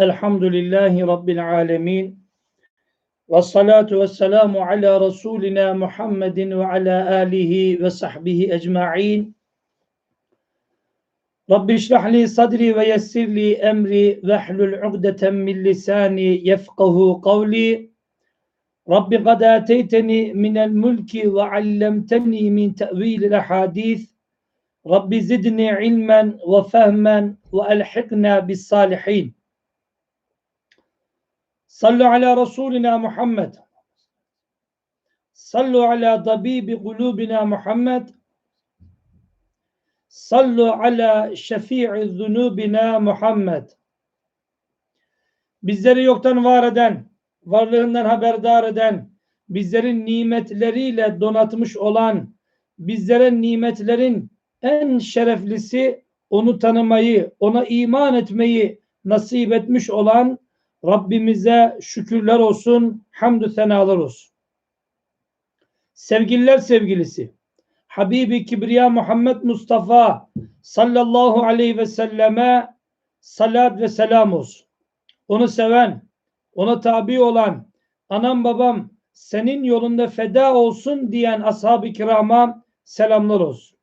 الحمد لله رب العالمين والصلاة والسلام على رسولنا محمد وعلى آله وصحبه أجمعين. رب اشرح لي صدري ويسر لي أمري واحلل عقدة من لساني يفقه قولي. رب قد آتيتني من الملك وعلمتني من تأويل الأحاديث. رب زدني علما وفهما وألحقنا بالصالحين. Sallu ala Resulina Muhammed. Sallu ala tabibi kulubina Muhammed. Sallu ala şefii zunubina Muhammed. Bizleri yoktan var eden, varlığından haberdar eden, bizlerin nimetleriyle donatmış olan, bizlere nimetlerin en şereflisi onu tanımayı, ona iman etmeyi nasip etmiş olan Rabbimize şükürler olsun, hamdü senalar olsun. Sevgililer sevgilisi, Habibi Kibriya Muhammed Mustafa sallallahu aleyhi ve selleme salat ve selam olsun. Onu seven, ona tabi olan, anam babam senin yolunda feda olsun diyen ashab-ı kirama selamlar olsun.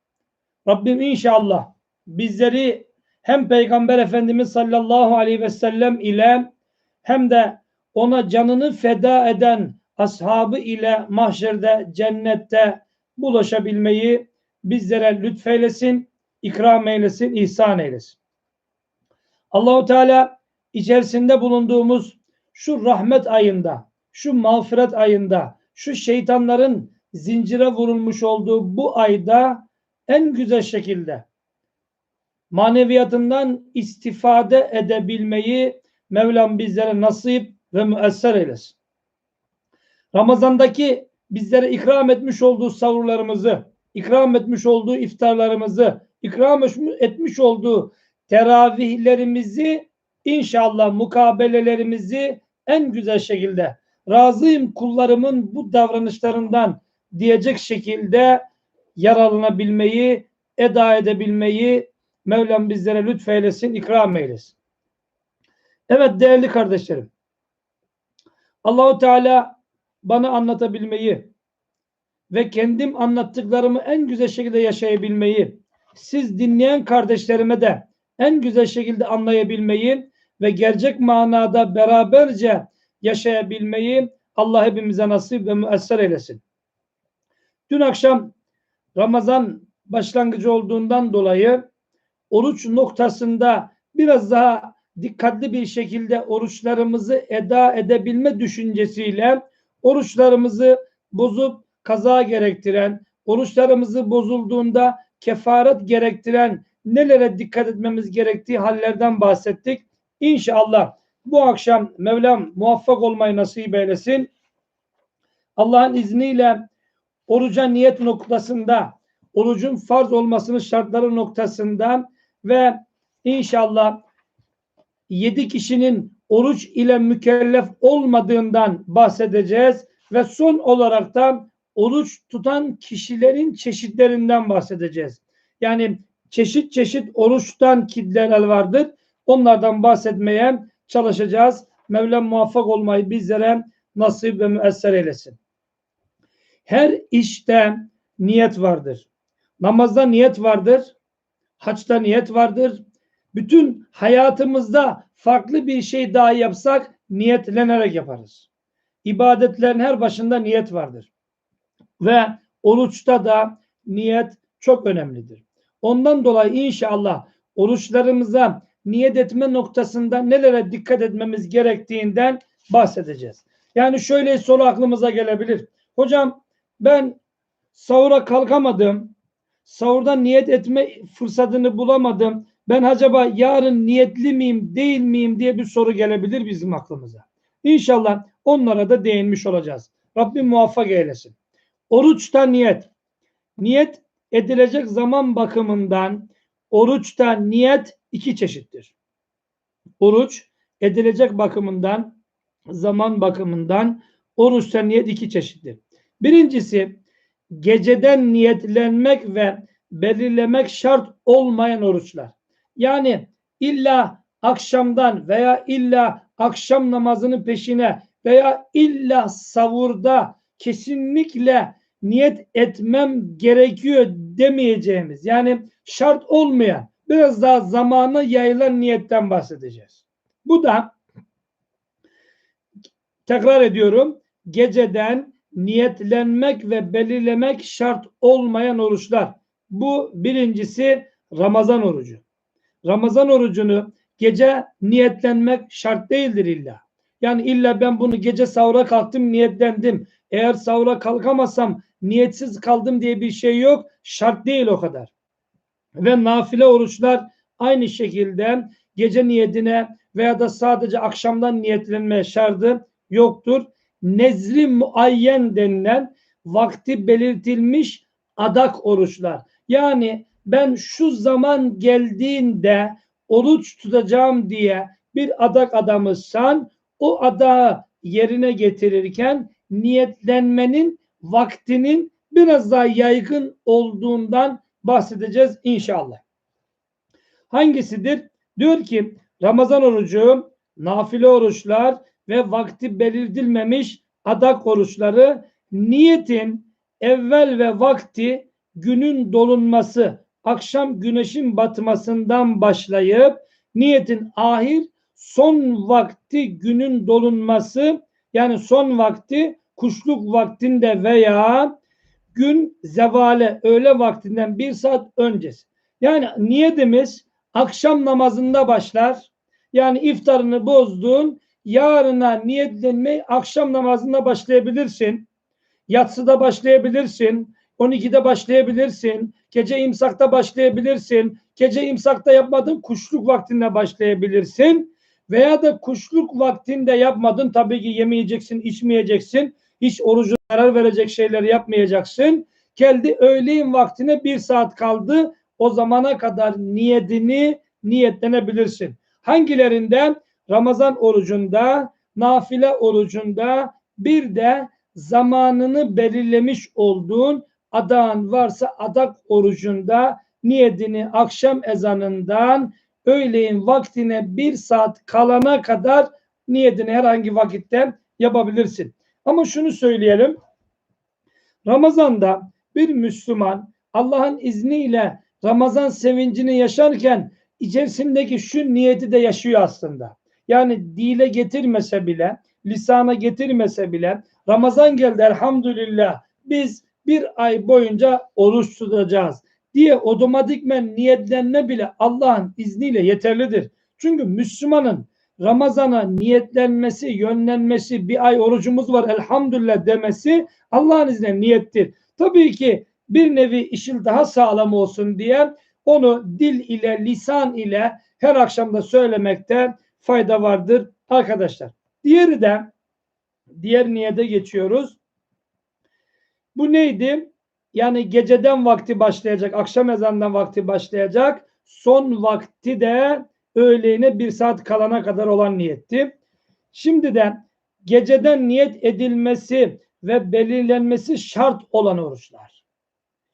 Rabbim inşallah bizleri hem Peygamber Efendimiz sallallahu aleyhi ve sellem ile hem de ona canını feda eden ashabı ile mahşerde cennette bulaşabilmeyi bizlere lütfeylesin, ikram eylesin, ihsan eylesin. Allahu Teala içerisinde bulunduğumuz şu rahmet ayında, şu mağfiret ayında, şu şeytanların zincire vurulmuş olduğu bu ayda en güzel şekilde maneviyatından istifade edebilmeyi Mevlam bizlere nasip ve müesser eylesin. Ramazandaki bizlere ikram etmiş olduğu savurlarımızı, ikram etmiş olduğu iftarlarımızı, ikram etmiş olduğu teravihlerimizi inşallah mukabelelerimizi en güzel şekilde razıyım kullarımın bu davranışlarından diyecek şekilde yararlanabilmeyi, eda edebilmeyi Mevlam bizlere lütfeylesin, ikram eylesin. Evet değerli kardeşlerim. Allahu Teala bana anlatabilmeyi ve kendim anlattıklarımı en güzel şekilde yaşayabilmeyi, siz dinleyen kardeşlerime de en güzel şekilde anlayabilmeyi ve gerçek manada beraberce yaşayabilmeyi Allah hepimize nasip ve müesser eylesin. Dün akşam Ramazan başlangıcı olduğundan dolayı oruç noktasında biraz daha dikkatli bir şekilde oruçlarımızı eda edebilme düşüncesiyle oruçlarımızı bozup kaza gerektiren, oruçlarımızı bozulduğunda kefaret gerektiren nelere dikkat etmemiz gerektiği hallerden bahsettik. İnşallah bu akşam Mevlam muvaffak olmayı nasip eylesin. Allah'ın izniyle oruca niyet noktasında, orucun farz olmasının şartları noktasında ve inşallah yedi kişinin oruç ile mükellef olmadığından bahsedeceğiz ve son olarak da oruç tutan kişilerin çeşitlerinden bahsedeceğiz. Yani çeşit çeşit oruçtan kitleler vardır. Onlardan bahsetmeye çalışacağız. Mevlam muvaffak olmayı bizlere nasip ve müesser eylesin. Her işte niyet vardır. Namazda niyet vardır. Haçta niyet vardır bütün hayatımızda farklı bir şey daha yapsak niyetlenerek yaparız. İbadetlerin her başında niyet vardır. Ve oruçta da niyet çok önemlidir. Ondan dolayı inşallah oruçlarımıza niyet etme noktasında nelere dikkat etmemiz gerektiğinden bahsedeceğiz. Yani şöyle soru aklımıza gelebilir. Hocam ben sahura kalkamadım. Sahurda niyet etme fırsatını bulamadım ben acaba yarın niyetli miyim değil miyim diye bir soru gelebilir bizim aklımıza. İnşallah onlara da değinmiş olacağız. Rabbim muvaffak eylesin. Oruçta niyet. Niyet edilecek zaman bakımından oruçta niyet iki çeşittir. Oruç edilecek bakımından zaman bakımından oruçta niyet iki çeşittir. Birincisi geceden niyetlenmek ve belirlemek şart olmayan oruçlar. Yani illa akşamdan veya illa akşam namazının peşine veya illa savurda kesinlikle niyet etmem gerekiyor demeyeceğimiz yani şart olmayan biraz daha zamana yayılan niyetten bahsedeceğiz. Bu da tekrar ediyorum geceden niyetlenmek ve belirlemek şart olmayan oruçlar. Bu birincisi Ramazan orucu. Ramazan orucunu gece niyetlenmek şart değildir illa. Yani illa ben bunu gece sahura kalktım niyetlendim. Eğer sahura kalkamazsam niyetsiz kaldım diye bir şey yok. Şart değil o kadar. Ve nafile oruçlar aynı şekilde gece niyetine veya da sadece akşamdan niyetlenmeye şartı yoktur. Nezli muayyen denilen vakti belirtilmiş adak oruçlar. Yani ben şu zaman geldiğinde oruç tutacağım diye bir adak adamıysan o adağı yerine getirirken niyetlenmenin vaktinin biraz daha yaygın olduğundan bahsedeceğiz inşallah. Hangisidir? Diyor ki Ramazan orucu, nafile oruçlar ve vakti belirtilmemiş adak oruçları niyetin evvel ve vakti günün dolunması, akşam güneşin batmasından başlayıp niyetin ahir son vakti günün dolunması yani son vakti kuşluk vaktinde veya gün zevale öğle vaktinden bir saat öncesi. Yani niyetimiz akşam namazında başlar. Yani iftarını bozdun yarına niyetlenmeyi akşam namazında başlayabilirsin. Yatsıda başlayabilirsin. 12'de başlayabilirsin. Gece imsakta başlayabilirsin. Gece imsakta yapmadın kuşluk vaktinde başlayabilirsin. Veya da kuşluk vaktinde yapmadın. Tabii ki yemeyeceksin, içmeyeceksin. Hiç orucu zarar verecek şeyler yapmayacaksın. Geldi öğleyin vaktine bir saat kaldı. O zamana kadar niyetini niyetlenebilirsin. Hangilerinden? Ramazan orucunda, nafile orucunda bir de zamanını belirlemiş olduğun adağın varsa adak orucunda niyetini akşam ezanından öğleyin vaktine bir saat kalana kadar niyetini herhangi vakitte yapabilirsin. Ama şunu söyleyelim. Ramazan'da bir Müslüman Allah'ın izniyle Ramazan sevincini yaşarken içerisindeki şu niyeti de yaşıyor aslında. Yani dile getirmese bile, lisana getirmese bile Ramazan geldi elhamdülillah biz bir ay boyunca oruç tutacağız diye otomatikmen niyetlenme bile Allah'ın izniyle yeterlidir. Çünkü Müslümanın Ramazana niyetlenmesi, yönlenmesi, bir ay orucumuz var elhamdülillah demesi Allah'ın izniyle niyettir. Tabii ki bir nevi işin daha sağlam olsun diye onu dil ile, lisan ile her akşamda söylemekte fayda vardır arkadaşlar. Diğeri de diğer niyete geçiyoruz. Bu neydi? Yani geceden vakti başlayacak, akşam ezanından vakti başlayacak. Son vakti de öğleyine bir saat kalana kadar olan niyetti. Şimdi de geceden niyet edilmesi ve belirlenmesi şart olan oruçlar.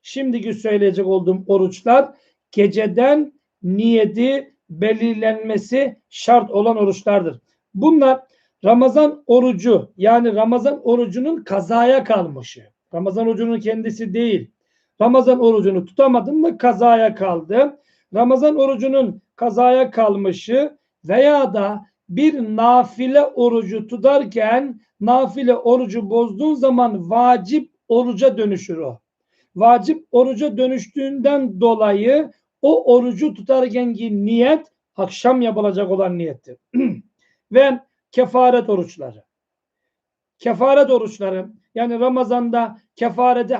Şimdiki söyleyecek olduğum oruçlar geceden niyeti belirlenmesi şart olan oruçlardır. Bunlar Ramazan orucu yani Ramazan orucunun kazaya kalmışı. Ramazan orucunun kendisi değil. Ramazan orucunu tutamadın mı kazaya kaldı. Ramazan orucunun kazaya kalmışı veya da bir nafile orucu tutarken nafile orucu bozduğun zaman vacip oruca dönüşür o. Vacip oruca dönüştüğünden dolayı o orucu tutarken ki niyet akşam yapılacak olan niyettir. Ve kefaret oruçları. Kefaret oruçları. Yani Ramazan'da kefareti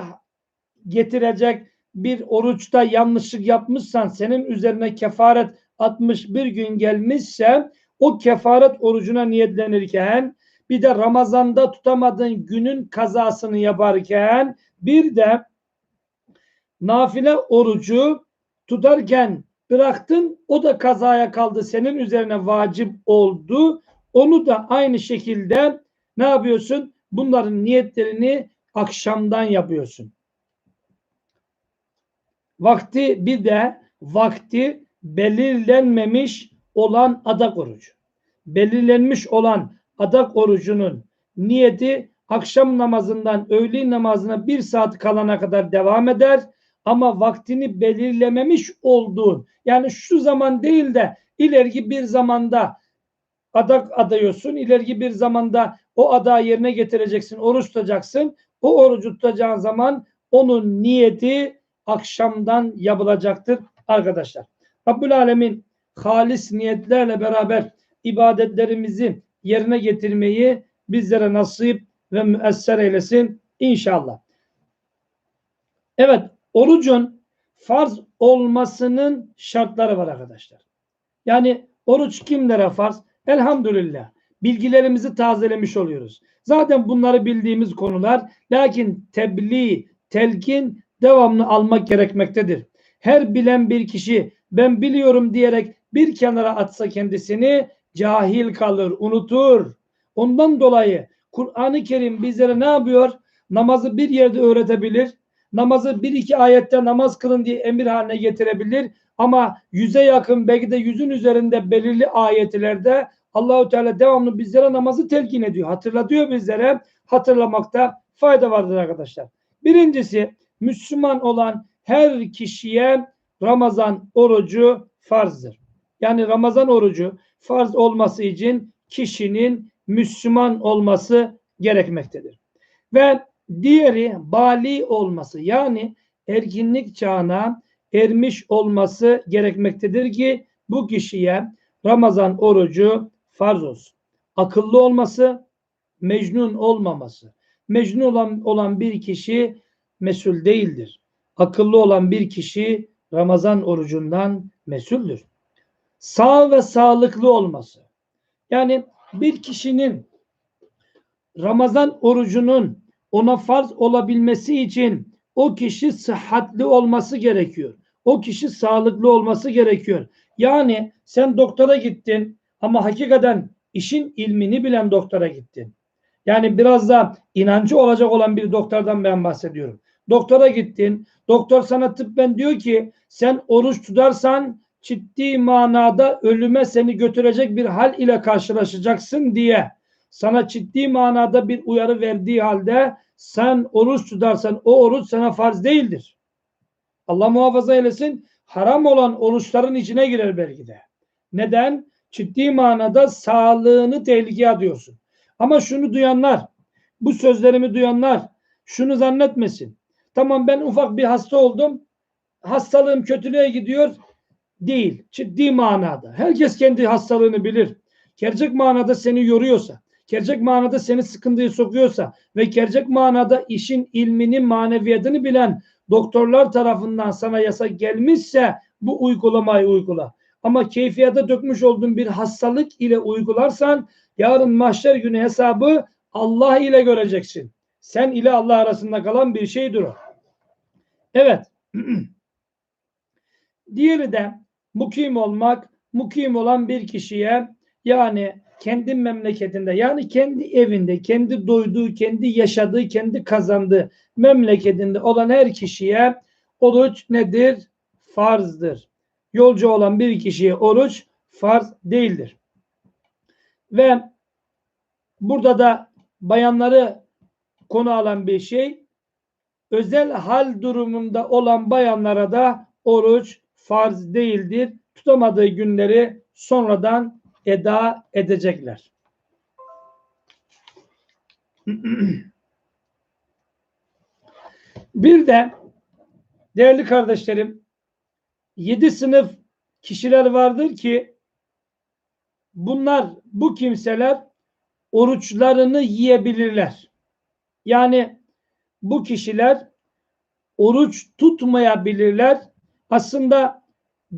getirecek bir oruçta yanlışlık yapmışsan senin üzerine kefaret 61 gün gelmişse o kefaret orucuna niyetlenirken bir de Ramazan'da tutamadığın günün kazasını yaparken bir de nafile orucu tutarken bıraktın o da kazaya kaldı senin üzerine vacip oldu. Onu da aynı şekilde ne yapıyorsun bunların niyetlerini akşamdan yapıyorsun vakti bir de vakti belirlenmemiş olan adak orucu. Belirlenmiş olan adak orucunun niyeti akşam namazından öğle namazına bir saat kalana kadar devam eder. Ama vaktini belirlememiş olduğun yani şu zaman değil de ileriki bir zamanda adak adıyorsun. İleriki bir zamanda o adağı yerine getireceksin. Oruç tutacaksın. O orucu tutacağın zaman onun niyeti akşamdan yapılacaktır arkadaşlar. Rabbül Alemin halis niyetlerle beraber ibadetlerimizi yerine getirmeyi bizlere nasip ve müesser eylesin inşallah. Evet, orucun farz olmasının şartları var arkadaşlar. Yani oruç kimlere farz? Elhamdülillah. Bilgilerimizi tazelemiş oluyoruz. Zaten bunları bildiğimiz konular. Lakin tebliğ, telkin devamlı almak gerekmektedir. Her bilen bir kişi ben biliyorum diyerek bir kenara atsa kendisini cahil kalır, unutur. Ondan dolayı Kur'an-ı Kerim bizlere ne yapıyor? Namazı bir yerde öğretebilir. Namazı bir iki ayette namaz kılın diye emir haline getirebilir. Ama yüze yakın belki de yüzün üzerinde belirli ayetlerde Allahu Teala devamlı bizlere namazı telkin ediyor. Hatırlatıyor bizlere. Hatırlamakta fayda vardır arkadaşlar. Birincisi Müslüman olan her kişiye Ramazan orucu farzdır. Yani Ramazan orucu farz olması için kişinin Müslüman olması gerekmektedir. Ve diğeri bali olması yani erginlik çağına ermiş olması gerekmektedir ki bu kişiye Ramazan orucu farz olsun. Akıllı olması, mecnun olmaması. Mecnun olan, olan bir kişi mesul değildir. Akıllı olan bir kişi Ramazan orucundan mesuldür. Sağ ve sağlıklı olması. Yani bir kişinin Ramazan orucunun ona farz olabilmesi için o kişi sıhhatli olması gerekiyor. O kişi sağlıklı olması gerekiyor. Yani sen doktora gittin ama hakikaten işin ilmini bilen doktora gittin. Yani biraz da inancı olacak olan bir doktordan ben bahsediyorum. Doktora gittin. Doktor sana tıbben diyor ki sen oruç tutarsan ciddi manada ölüme seni götürecek bir hal ile karşılaşacaksın diye sana ciddi manada bir uyarı verdiği halde sen oruç tutarsan o oruç sana farz değildir. Allah muhafaza eylesin haram olan oruçların içine girer belki de. Neden? Ciddi manada sağlığını tehlikeye atıyorsun. Ama şunu duyanlar, bu sözlerimi duyanlar şunu zannetmesin. Tamam ben ufak bir hasta oldum. Hastalığım kötülüğe gidiyor. Değil. Ciddi manada. Herkes kendi hastalığını bilir. Gerçek manada seni yoruyorsa, gerçek manada seni sıkıntıya sokuyorsa ve gerçek manada işin ilmini, maneviyatını bilen doktorlar tarafından sana yasak gelmişse bu uygulamayı uygula. Ama keyfiyata dökmüş olduğun bir hastalık ile uygularsan yarın mahşer günü hesabı Allah ile göreceksin. Sen ile Allah arasında kalan bir şeydir o. Evet. Diğeri de mukim olmak, mukim olan bir kişiye yani kendi memleketinde yani kendi evinde, kendi doyduğu, kendi yaşadığı, kendi kazandığı memleketinde olan her kişiye oruç nedir? Farzdır. Yolcu olan bir kişiye oruç farz değildir. Ve burada da bayanları konu alan bir şey özel hal durumunda olan bayanlara da oruç farz değildir. Tutamadığı günleri sonradan eda edecekler. Bir de değerli kardeşlerim yedi sınıf kişiler vardır ki bunlar bu kimseler oruçlarını yiyebilirler. Yani bu kişiler oruç tutmayabilirler. Aslında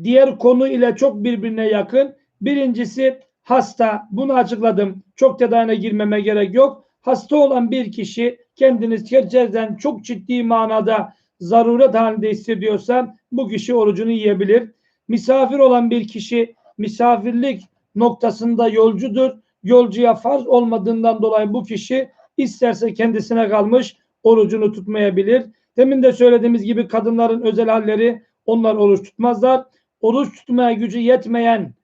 diğer konu ile çok birbirine yakın. Birincisi hasta. Bunu açıkladım. Çok detayına girmeme gerek yok. Hasta olan bir kişi kendiniz gerçekten çok ciddi manada zaruret halinde hissediyorsa bu kişi orucunu yiyebilir. Misafir olan bir kişi misafirlik noktasında yolcudur. Yolcuya farz olmadığından dolayı bu kişi isterse kendisine kalmış orucunu tutmayabilir. Demin de söylediğimiz gibi kadınların özel halleri onlar oruç tutmazlar. Oruç tutmaya gücü yetmeyen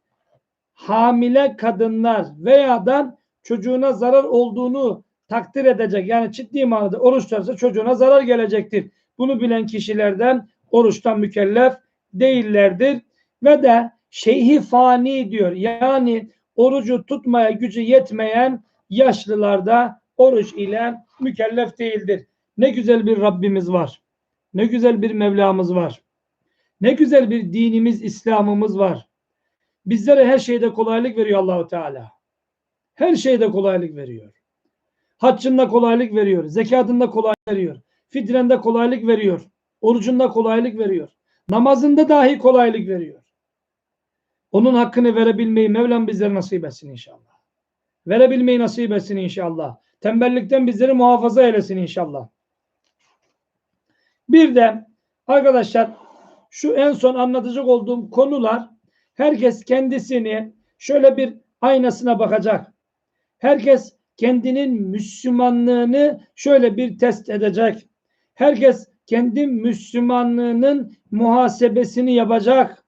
hamile kadınlar veya da çocuğuna zarar olduğunu takdir edecek. Yani ciddi manada oruç tutarsa çocuğuna zarar gelecektir. Bunu bilen kişilerden oruçtan mükellef değillerdir. Ve de şeyhi fani diyor. Yani orucu tutmaya gücü yetmeyen yaşlılarda oruç ile mükellef değildir. Ne güzel bir Rabbimiz var. Ne güzel bir Mevlamız var. Ne güzel bir dinimiz, İslam'ımız var. Bizlere her şeyde kolaylık veriyor Allahu Teala. Her şeyde kolaylık veriyor. Haccında kolaylık veriyor. Zekatında kolaylık veriyor. Fitrende kolaylık veriyor. Orucunda kolaylık veriyor. Namazında dahi kolaylık veriyor. Onun hakkını verebilmeyi Mevlam bizlere nasip etsin inşallah. Verebilmeyi nasip etsin inşallah. Tembellikten bizleri muhafaza eylesin inşallah. Bir de arkadaşlar şu en son anlatacak olduğum konular herkes kendisini şöyle bir aynasına bakacak. Herkes kendinin Müslümanlığını şöyle bir test edecek. Herkes kendi Müslümanlığının muhasebesini yapacak.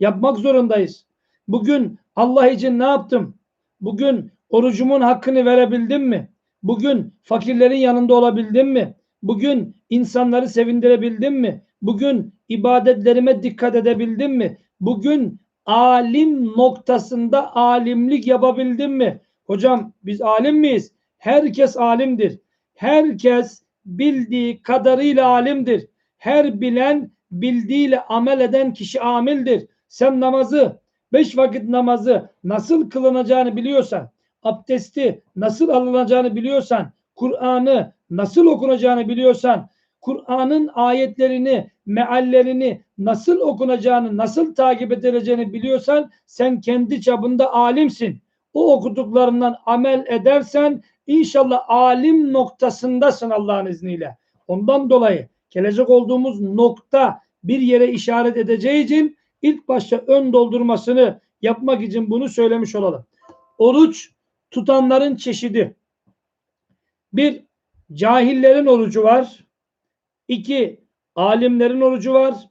Yapmak zorundayız. Bugün Allah için ne yaptım? Bugün orucumun hakkını verebildim mi? Bugün fakirlerin yanında olabildim mi? Bugün insanları sevindirebildim mi? Bugün ibadetlerime dikkat edebildim mi? Bugün alim noktasında alimlik yapabildim mi? Hocam biz alim miyiz? Herkes alimdir. Herkes bildiği kadarıyla alimdir. Her bilen bildiğiyle amel eden kişi amildir. Sen namazı, beş vakit namazı nasıl kılınacağını biliyorsan, abdesti nasıl alınacağını biliyorsan, Kur'an'ı nasıl okunacağını biliyorsan, Kur'an'ın ayetlerini, meallerini nasıl okunacağını, nasıl takip edileceğini biliyorsan sen kendi çapında alimsin. O okuduklarından amel edersen inşallah alim noktasındasın Allah'ın izniyle. Ondan dolayı gelecek olduğumuz nokta bir yere işaret edeceği için ilk başta ön doldurmasını yapmak için bunu söylemiş olalım. Oruç tutanların çeşidi. Bir, cahillerin orucu var. İki, alimlerin orucu var.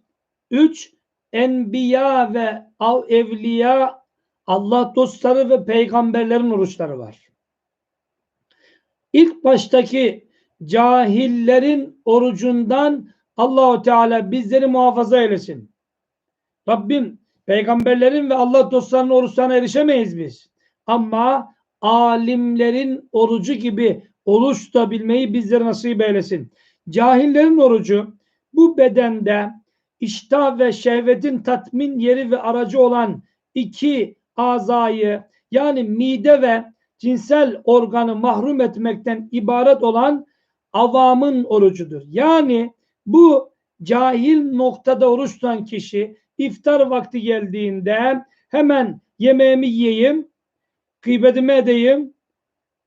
Üç, enbiya ve evliya Allah dostları ve peygamberlerin oruçları var. İlk baştaki cahillerin orucundan Allahu Teala bizleri muhafaza eylesin. Rabbim peygamberlerin ve Allah dostlarının oruçlarına erişemeyiz biz. Ama alimlerin orucu gibi oruç tutabilmeyi bizlere nasip eylesin. Cahillerin orucu bu bedende iştah ve şehvetin tatmin yeri ve aracı olan iki azayı yani mide ve cinsel organı mahrum etmekten ibaret olan avamın orucudur. Yani bu cahil noktada oruç tutan kişi iftar vakti geldiğinde hemen yemeğimi yiyeyim, gıybetimi edeyim,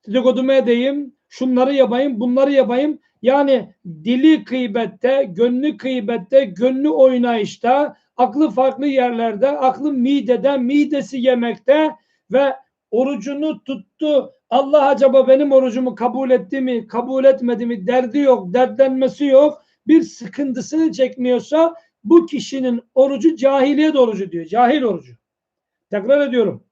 dedikodumu edeyim, şunları yapayım, bunları yapayım. Yani dili kıybette, gönlü kıybette, gönlü oynayışta, aklı farklı yerlerde, aklı midede, midesi yemekte ve orucunu tuttu. Allah acaba benim orucumu kabul etti mi, kabul etmedi mi derdi yok, dertlenmesi yok. Bir sıkıntısını çekmiyorsa bu kişinin orucu cahiliyet orucu diyor. Cahil orucu. Tekrar ediyorum.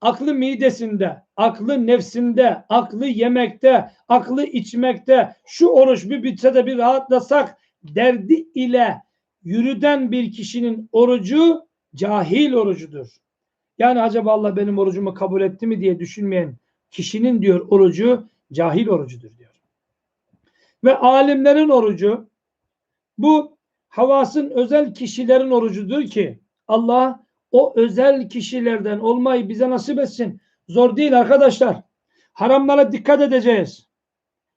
Aklı midesinde, aklı nefsinde, aklı yemekte, aklı içmekte, şu oruç bir bitse de bir rahatlasak derdi ile yürüden bir kişinin orucu cahil orucudur. Yani acaba Allah benim orucumu kabul etti mi diye düşünmeyen kişinin diyor orucu cahil orucudur diyor. Ve alimlerin orucu bu havasın özel kişilerin orucudur ki Allah o özel kişilerden olmayı bize nasip etsin. Zor değil arkadaşlar. Haramlara dikkat edeceğiz.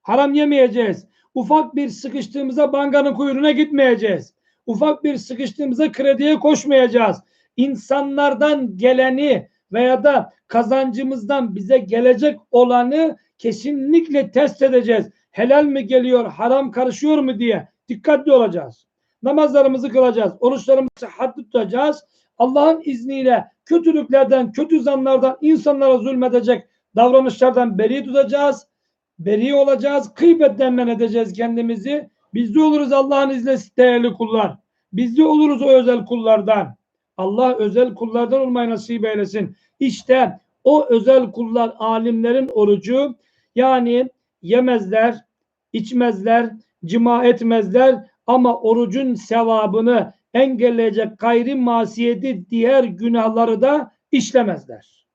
Haram yemeyeceğiz. Ufak bir sıkıştığımızda bankanın kuyruğuna gitmeyeceğiz. Ufak bir sıkıştığımızda krediye koşmayacağız. İnsanlardan geleni veya da kazancımızdan bize gelecek olanı kesinlikle test edeceğiz. Helal mi geliyor, haram karışıyor mu diye dikkatli olacağız. Namazlarımızı kılacağız, oruçlarımızı haddi tutacağız. Allah'ın izniyle kötülüklerden, kötü zanlardan, insanlara zulmedecek davranışlardan beri tutacağız. Beri olacağız. Kıybetten men edeceğiz kendimizi. Biz de oluruz Allah'ın izniyle değerli kullar. Biz de oluruz o özel kullardan. Allah özel kullardan olmayı nasip eylesin. İşte o özel kullar alimlerin orucu yani yemezler, içmezler, cima etmezler ama orucun sevabını engelleyecek gayri masiyeti diğer günahları da işlemezler.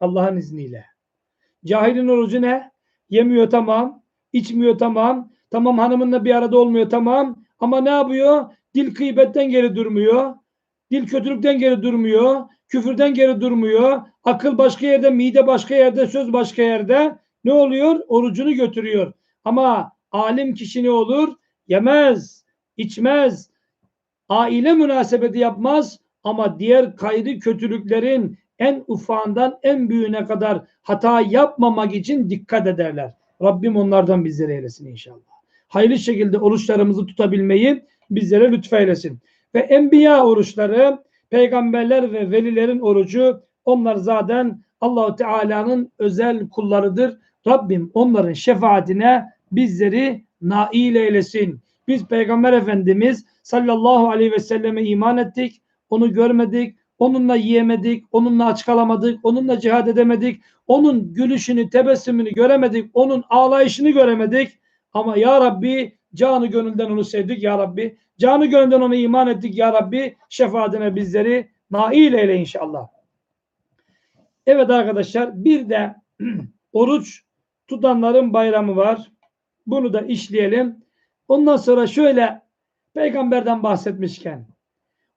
Allah'ın izniyle. Cahilin orucu ne? Yemiyor tamam, içmiyor tamam, tamam hanımınla bir arada olmuyor tamam ama ne yapıyor? Dil kıybetten geri durmuyor. Dil kötülükten geri durmuyor. Küfürden geri durmuyor. Akıl başka yerde, mide başka yerde, söz başka yerde. Ne oluyor? Orucunu götürüyor. Ama alim kişi ne olur? Yemez, içmez, aile münasebeti yapmaz ama diğer kaydı kötülüklerin en ufağından en büyüğüne kadar hata yapmamak için dikkat ederler. Rabbim onlardan bizleri eylesin inşallah. Hayırlı şekilde oruçlarımızı tutabilmeyi bizlere lütfeylesin. Ve enbiya oruçları, peygamberler ve velilerin orucu onlar zaten Allahu Teala'nın özel kullarıdır. Rabbim onların şefaatine bizleri nail eylesin. Biz Peygamber Efendimiz sallallahu aleyhi ve selleme iman ettik. Onu görmedik. Onunla yiyemedik. Onunla aç kalamadık. Onunla cihad edemedik. Onun gülüşünü, tebessümünü göremedik. Onun ağlayışını göremedik. Ama ya Rabbi canı gönülden onu sevdik ya Rabbi. Canı gönülden ona iman ettik ya Rabbi. Şefaatine bizleri nail eyle inşallah. Evet arkadaşlar bir de oruç tutanların bayramı var. Bunu da işleyelim. Ondan sonra şöyle peygamberden bahsetmişken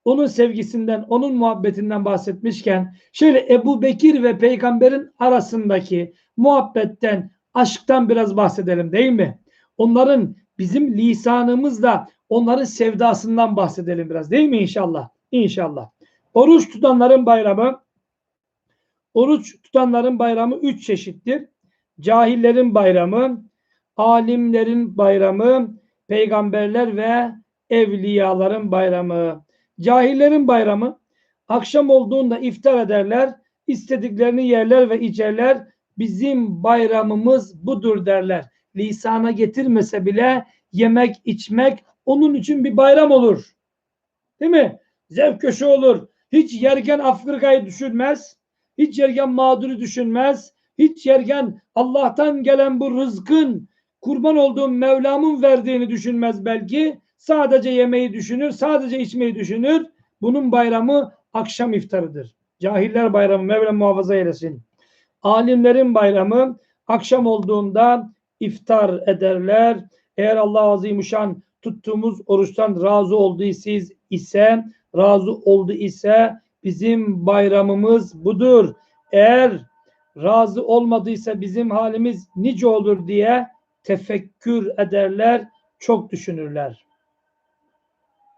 onun sevgisinden, onun muhabbetinden bahsetmişken şöyle Ebu Bekir ve peygamberin arasındaki muhabbetten, aşktan biraz bahsedelim değil mi? Onların bizim lisanımızla onların sevdasından bahsedelim biraz değil mi inşallah? İnşallah. Oruç tutanların bayramı oruç tutanların bayramı üç çeşittir. Cahillerin bayramı, alimlerin bayramı, peygamberler ve evliyaların bayramı. Cahillerin bayramı akşam olduğunda iftar ederler, istediklerini yerler ve içerler. Bizim bayramımız budur derler. Lisana getirmese bile yemek, içmek onun için bir bayram olur. Değil mi? Zevk köşe olur. Hiç yergen Afrika'yı düşünmez. Hiç yergen mağduru düşünmez. Hiç yergen Allah'tan gelen bu rızkın kurban olduğum Mevlam'ın verdiğini düşünmez belki. Sadece yemeği düşünür, sadece içmeyi düşünür. Bunun bayramı akşam iftarıdır. Cahiller bayramı Mevlam muhafaza eylesin. Alimlerin bayramı akşam olduğunda iftar ederler. Eğer Allah Azimuşan tuttuğumuz oruçtan razı olduysa ise razı oldu ise bizim bayramımız budur. Eğer razı olmadıysa bizim halimiz nice olur diye tefekkür ederler, çok düşünürler.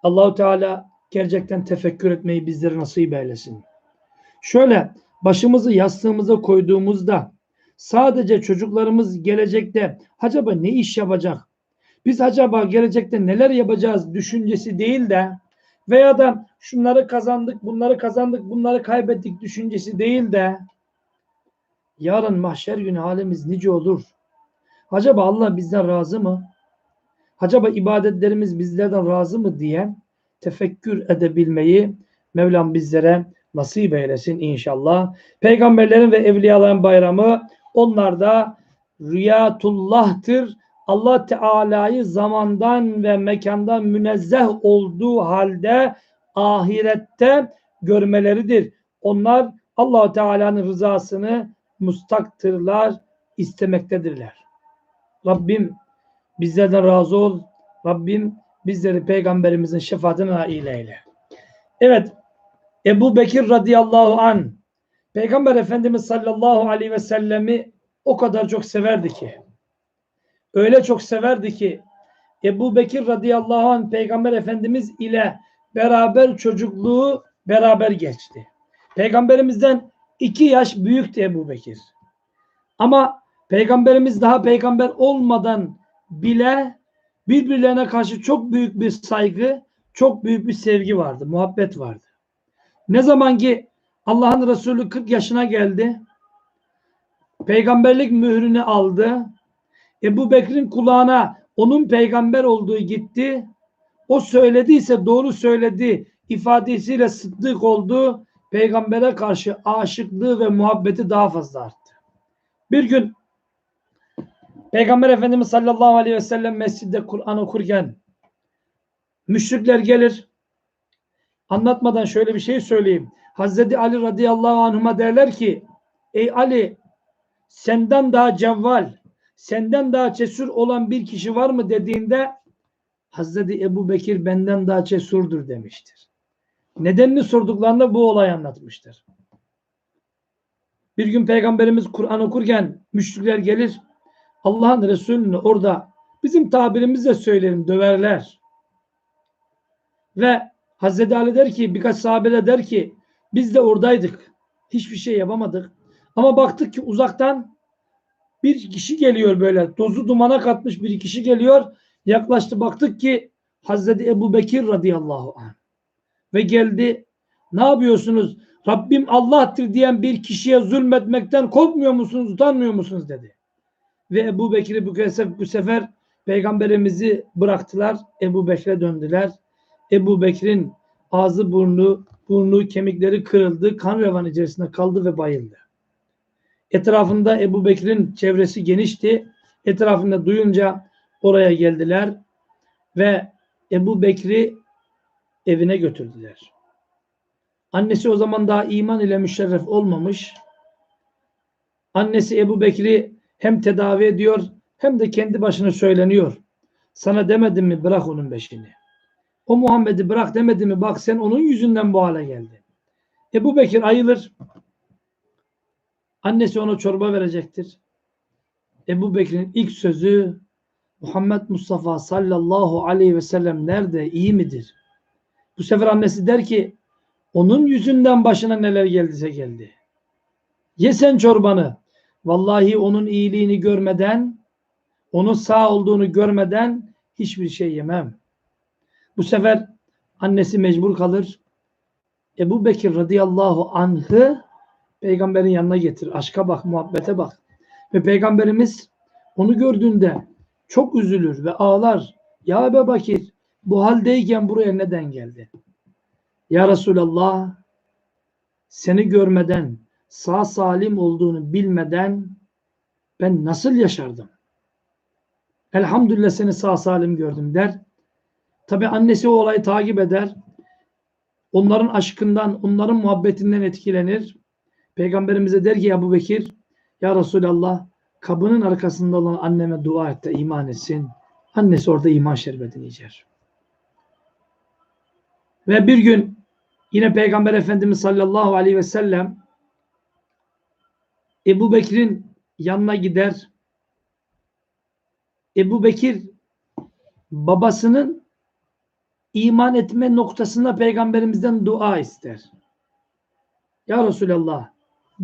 Allahu Teala gerçekten tefekkür etmeyi bizlere nasip eylesin. Şöyle başımızı yastığımıza koyduğumuzda sadece çocuklarımız gelecekte acaba ne iş yapacak? Biz acaba gelecekte neler yapacağız düşüncesi değil de veya da şunları kazandık, bunları kazandık, bunları kaybettik düşüncesi değil de yarın mahşer günü halimiz nice olur? Acaba Allah bizden razı mı? Acaba ibadetlerimiz bizlerden razı mı diye tefekkür edebilmeyi Mevlam bizlere nasip eylesin inşallah. Peygamberlerin ve evliyaların bayramı onlar da rüyatullah'tır. Allah Teala'yı zamandan ve mekandan münezzeh olduğu halde ahirette görmeleridir. Onlar Allah Teala'nın rızasını mustaktırlar, istemektedirler. Rabbim bizlerden razı ol. Rabbim bizleri peygamberimizin şefaatine nail eyle. Evet. Ebu Bekir radıyallahu an Peygamber Efendimiz sallallahu aleyhi ve sellemi o kadar çok severdi ki öyle çok severdi ki Ebu Bekir radıyallahu anh Peygamber Efendimiz ile beraber çocukluğu beraber geçti. Peygamberimizden iki yaş büyüktü Ebu Bekir. Ama Peygamberimiz daha peygamber olmadan bile birbirlerine karşı çok büyük bir saygı, çok büyük bir sevgi vardı, muhabbet vardı. Ne zaman ki Allah'ın Resulü 40 yaşına geldi, peygamberlik mührünü aldı, Ebu Bekir'in kulağına onun peygamber olduğu gitti, o söylediyse doğru söyledi, ifadesiyle sıddık oldu. Peygambere karşı aşıklığı ve muhabbeti daha fazla arttı. Bir gün Peygamber Efendimiz sallallahu aleyhi ve sellem mescidde Kur'an okurken müşrikler gelir. Anlatmadan şöyle bir şey söyleyeyim. Hazreti Ali radıyallahu anhuma derler ki ey Ali senden daha cevval, senden daha cesur olan bir kişi var mı dediğinde Hazreti Ebu Bekir benden daha cesurdur demiştir. Nedenini sorduklarında bu olay anlatmıştır. Bir gün Peygamberimiz Kur'an okurken müşrikler gelir. Allah'ın Resulü'nü orada bizim tabirimizle söylerim döverler. Ve Hazreti Ali der ki birkaç sahabe der ki biz de oradaydık. Hiçbir şey yapamadık. Ama baktık ki uzaktan bir kişi geliyor böyle. Tozu dumana katmış bir kişi geliyor. Yaklaştı baktık ki Hazreti Ebu Bekir radıyallahu anh. Ve geldi. Ne yapıyorsunuz? Rabbim Allah'tır diyen bir kişiye zulmetmekten korkmuyor musunuz? Utanmıyor musunuz? dedi. Ve Ebu Bekir'i bu, bu sefer peygamberimizi bıraktılar. Ebu Bekir'e döndüler. Ebu Bekir'in ağzı burnu, burnu kemikleri kırıldı. Kan revan içerisinde kaldı ve bayıldı. Etrafında Ebu Bekir'in çevresi genişti. Etrafında duyunca oraya geldiler ve Ebu Bekir'i evine götürdüler. Annesi o zaman daha iman ile müşerref olmamış. Annesi Ebu Bekir'i hem tedavi ediyor hem de kendi başına söyleniyor. Sana demedim mi bırak onun beşini. O Muhammed'i bırak demedi mi bak sen onun yüzünden bu hale geldi. Ebu Bekir ayılır. Annesi ona çorba verecektir. Ebu Bekir'in ilk sözü Muhammed Mustafa sallallahu aleyhi ve sellem nerede? iyi midir? Bu sefer annesi der ki onun yüzünden başına neler geldiyse geldi. Ye sen çorbanı. Vallahi onun iyiliğini görmeden, onun sağ olduğunu görmeden hiçbir şey yemem. Bu sefer annesi mecbur kalır. Ebu Bekir radıyallahu anh'ı peygamberin yanına getir. Aşka bak, muhabbete bak. Ve peygamberimiz onu gördüğünde çok üzülür ve ağlar. Ya Ebu Bekir bu haldeyken buraya neden geldi? Ya Resulallah seni görmeden sağ salim olduğunu bilmeden ben nasıl yaşardım? Elhamdülillah seni sağ salim gördüm der. Tabi annesi o olayı takip eder. Onların aşkından, onların muhabbetinden etkilenir. Peygamberimize der ki Ebu Bekir, Ya Resulallah kabının arkasında olan anneme dua et de iman etsin. Annesi orada iman şerbetini içer. Ve bir gün yine Peygamber Efendimiz sallallahu aleyhi ve sellem Ebu Bekir'in yanına gider. Ebu Bekir babasının iman etme noktasında peygamberimizden dua ister. Ya Resulallah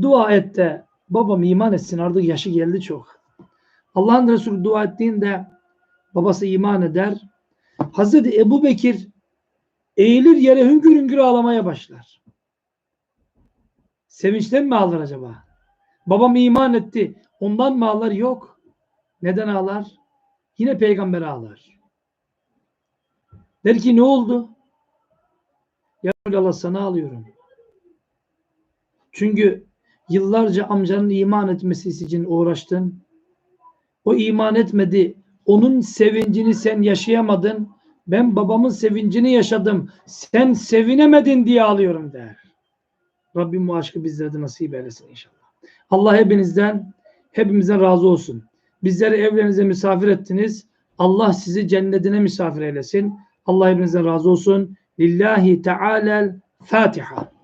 dua et de babam iman etsin artık yaşı geldi çok. Allah'ın Resulü dua ettiğinde babası iman eder. Hazreti Ebu Bekir eğilir yere hüngür hüngür ağlamaya başlar. Sevinçten mi ağlar acaba? Babam iman etti. Ondan mı ağlar? Yok. Neden ağlar? Yine peygamber ağlar. Der ki ne oldu? Ya Allah sana alıyorum. Çünkü yıllarca amcanın iman etmesi için uğraştın. O iman etmedi. Onun sevincini sen yaşayamadın. Ben babamın sevincini yaşadım. Sen sevinemedin diye ağlıyorum der. Rabbim bu aşkı bizlere de nasip eylesin inşallah. Allah hepinizden, hepimizden razı olsun. Bizleri evlerinize misafir ettiniz. Allah sizi cennetine misafir eylesin. Allah hepinizden razı olsun. Lillahi Teala'l Fatiha.